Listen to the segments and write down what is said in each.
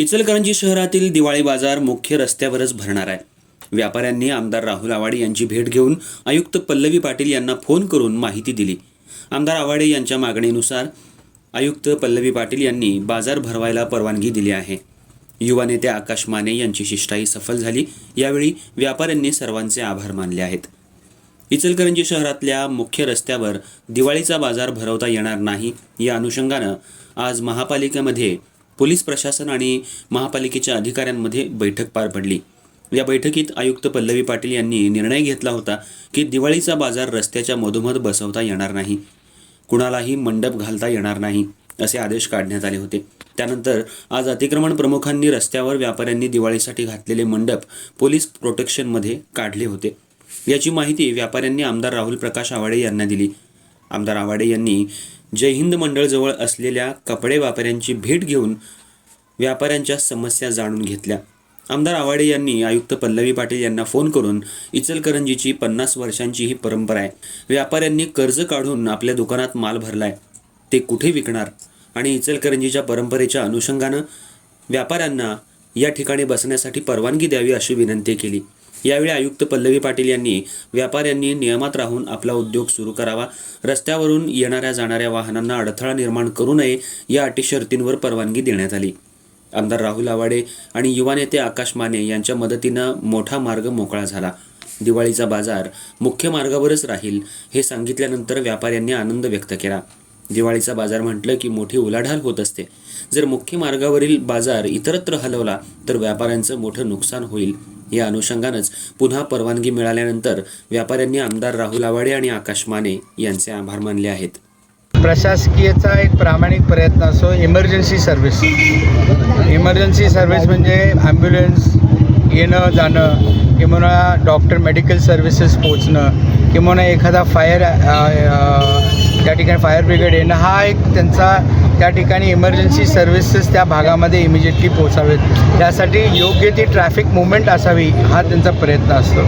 इचलकरंजी शहरातील दिवाळी बाजार मुख्य रस्त्यावरच भरणार आहे. व्यापाऱ्यांनी आमदार राहुल आवाडे यांची भेट घेऊन आयुक्त पल्लवी पाटील यांना फोन करून माहिती दिली. आमदार आवाडे यांच्या मागणीनुसार आयुक्त पल्लवी पाटील यांनी बाजार भरवायला परवानगी दिली आहे. युवा नेते आकाश माने यांची शिष्टाई सफल झाली. यावेळी व्यापाऱ्यांनी सर्वांचे आभार मानले आहेत. इचलकरंजी शहरातल्या मुख्य रस्त्यावर दिवाळीचा बाजार भरवता येणार नाही या अनुषंगानं आज महापालिकेमध्ये पोलीस प्रशासन आणि महापालिकेच्या अधिकाऱ्यांमध्ये बैठक पार पडली. या बैठकीत आयुक्त पल्लवी पाटील यांनी निर्णय घेतला होता की दिवाळीचा बाजार रस्त्याच्या मधोमध बसवता येणार नाही. कुणालाही मंडप घालता येणार नाही असे आदेश काढण्यात आले होते. त्यानंतर आज अतिक्रमण प्रमुखांनी रस्त्यावर व्यापाऱ्यांनी दिवाळीसाठी घातलेले मंडप पोलीस प्रोटेक्शनमध्ये काढले होते. याची माहिती व्यापाऱ्यांनी आमदार राहुल प्रकाश आवाडे यांना दिली. आमदार आवाडे यांनी जय हिंद मंडळजवळ असलेल्या कपडे व्यापाऱ्यांची भेट घेऊन व्यापाऱ्यांच्या समस्या जाणून घेतल्या. आमदार आवाडे यांनी आयुक्त पल्लवी पाटील यांना फोन करून इचलकरंजीची पन्नास वर्षांची ही परंपरा आहे. व्यापाऱ्यांनी कर्ज काढून आपल्या दुकानात माल भरलाय. ते कुठे विकणार? आणि इचलकरंजीच्या परंपरेच्या अनुषंगानं व्यापाऱ्यांना या ठिकाणी बसण्यासाठी परवानगी द्यावी अशी विनंती केली. यावेळी आयुक्त पल्लवी पाटील यांनी व्यापाऱ्यांनी नियमात राहून आपला उद्योग सुरू करावा रस्त्यावरून येणाऱ्या जाणाऱ्या वाहनांना अडथळा निर्माण करू नये या अटी शर्तींवर परवानगी देण्यात आली. आमदार राहुल आवाडे आणि युवा नेते आकाश माने यांच्या मदतीनं मोठा मार्ग मोकळा झाला. दिवाळीचा बाजार मुख्य मार्गावरच राहील हे सांगितल्यानंतर व्यापाऱ्यांनी आनंद व्यक्त केला. दिवाळीचा बाजार म्हटलं की मोठी उलाढाल होत असते. जर मुख्य मार्गावरील बाजार इतरत्र हलवला तर व्यापाऱ्यांचं मोठं नुकसान होईल. या अनुषंगानंच पुन्हा परवानगी मिळाल्यानंतर व्यापाऱ्यांनी आमदार राहुल आवाडे आणि आकाश माने यांचे आभार मानले आहेत. प्रशासकीयचा एक प्रामाणिक प्रयत्न असो इमर्जन्सी सर्व्हिस इमर्जन्सी सर्व्हिस म्हणजे ॲम्ब्युलन्स येणं जाणं किंवा डॉक्टर मेडिकल सर्व्हिसेस पोचणं किंवा एखादा फायर त्या ठिकाणी फायर ब्रिगेड येणं हा एक त्यांचा त्या ठिकाणी इमर्जन्सी सर्व्हिसेस त्या भागामध्ये इमिजिएटली पोचावेत त्यासाठी योग्य ती ट्रॅफिक मुवमेंट असावी हा त्यांचा प्रयत्न असतो.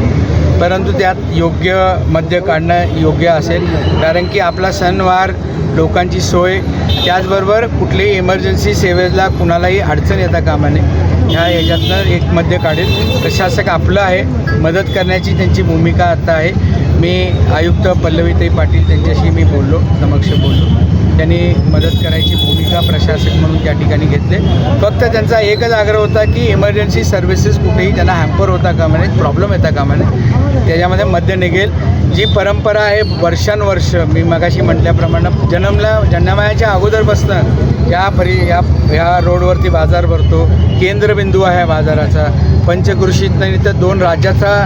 परंतु त्यात योग्य मद्य काढणं योग्य असेल कारण की आपला सणवार लोकांची सोय. त्याचबरोबर कुठलीही इमर्जन्सी सेवेला कुणालाही अडचण येता कामा नये. ह्या याच्यातनं एक मध्य काढेल. प्रशासक आपलं आहे. मदत करण्याची त्यांची भूमिका आता आहे. मी आयुक्त पल्लवीताई पाटील त्यांच्याशी मी बोललो समक्ष बोललो. त्यांनी मदत करायची भूमिका प्रशासक म्हणून त्या ठिकाणी घेतले. फक्त त्यांचा एकच आग्रह होता की इमर्जन्सी सर्व्हिसेस कुठेही त्यांना हॅम्पर होता कामा नये प्रॉब्लेम येता कामा नये त्याच्यामध्ये मध्य निघेल. जी परंपरा आहे वर्षानुवर्ष मी मगाशी म्हटल्याप्रमाणे जन्मला जन्मायाच्या अगोदरपासनं या परि या ह्या रोडवरती बाजार भरतो. केंद्रबिंदू आहे बाजाराचा. पंचकृषीत नाही तर दोन राज्याचा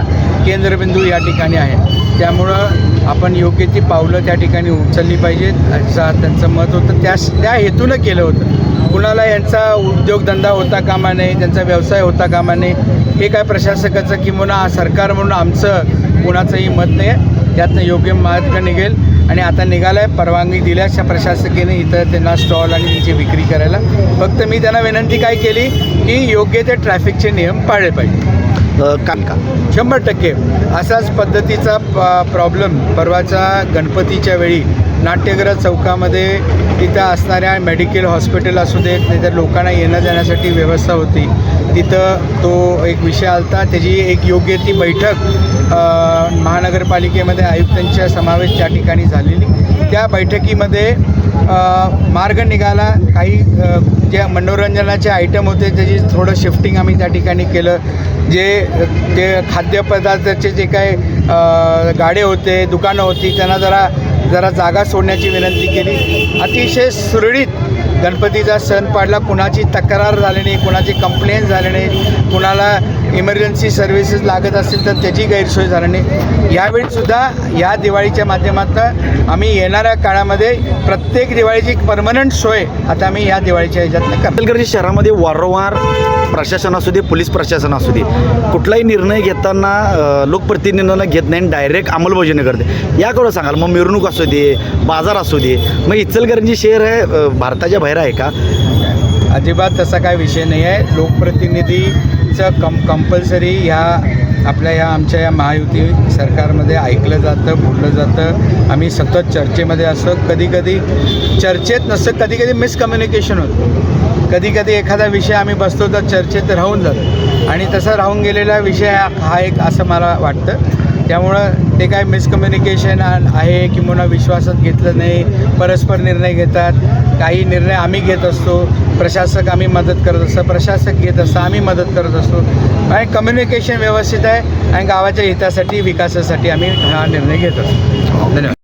केंद्रबिंदू या ठिकाणी आहे. त्या त्यामुळं आपण योग्य ती पावलं त्या ठिकाणी उचलली पाहिजेत. असं त्यांचं मत होतं. त्या त्या हेतूनं केलं होतं. कुणाला यांचा उद्योगधंदा होता कामा नये त्यांचा व्यवसाय होता कामा नये हे काय प्रशासकाचं किंवा सरकार म्हणून आमचं कुणाचंही मत नाही आहे. त्यातनं योग्य मार्ग निघेल? आणि आता निघाला आहे परवानगी दिल्याच्या प्रशासकीने इथं त्यांना स्टॉल आणि त्यांची विक्री करायला. फक्त मी त्यांना विनंती काय केली की योग्य ते ट्रॅफिकचे नियम पाळले पाहिजे काम का? शंभर टक्के. असाच पद्धतीचा प प्रॉब्लेम परवाचा गणपतीच्या वेळी नाट्यगृह चौकामध्ये तिथं असणाऱ्या मेडिकल हॉस्पिटल असू देत नाहीतर लोकांना येणं जाण्यासाठी व्यवस्था होती. तिथं तो एक विषय आलता. त्याची एक योग्य ती बैठक महानगरपालिकेमध्ये आयुक्तांच्या समावेश त्या ठिकाणी झालेली. त्या बैठकीमध्ये मार्ग निघाला. काही जे मनोरंजनाचे आयटम होते त्याची थोडं शिफ्टिंग आम्ही त्या ठिकाणी केलं. जे जे खाद्यपदार्थाचे जे काही गाडे होते दुकानं होती त्यांना जरा जरा जागा सोडण्याची विनंती केली. अतिशय सुरळीत गणपतीचा सण पाडला कुणाची तक्रार झाली नाही कुणाची कंप्लेंट झाली नाही. कुणाला इमर्जन्सी सर्व्हिसेस लागत असतील तर त्याची गैरसोय झाली नाही. यावेळीसुद्धा या दिवाळीच्या माध्यमातून आम्ही येणाऱ्या काळामध्ये प्रत्येक दिवाळीची परमनंट सोय आता आम्ही या दिवाळीच्या ह्याच्यातनं करतो. शहरामध्ये वारंवार प्रशासन असू दे पोलीस प्रशासन असू दे कुठलाही निर्णय घेताना लोकप्रतिनिधींना घेत नाही डायरेक्ट अंमलबजावणी करते. याकडं सांगाल मग मिरवणूक असू दे बाजार असू दे मग इचलकरंजी शहर हे अ, भारताच्या बाहेर आहे का? अजिबात तसा काय विषय नाही आहे लोकप्रतिनिधीचं कम कंपल्सरी ह्या आपल्या या आमच्या या महायुती सरकारमध्ये ऐकलं जातं बोललं जातं. आम्ही सतत चर्चेमध्ये असतो. कधी कधी चर्चेत नसतं कधी कधी मिसकम्युनिकेशन होतं. कधी कधी एखादा विषय आम्ही बसतो तर चर्चेत राहून जातो. आणि तसा राहून गेलेला विषय हा एक असं मला वाटतं. त्यामुळं ते काय मिसकम्युनिकेशन आहे किंवा विश्वासात घेतलं नाही परस्पर निर्णय घेतात. काही निर्णय आम्ही घेत असतो. प्रशासक आम्ही मदत करत असतो. प्रशासक घेत असतो आम्ही मदत करत असतो. आणि कम्युनिकेशन व्यवस्थित आहे आणि गावाच्या हितासाठी विकासासाठी आम्ही हा निर्णय घेत असतो. धन्यवाद.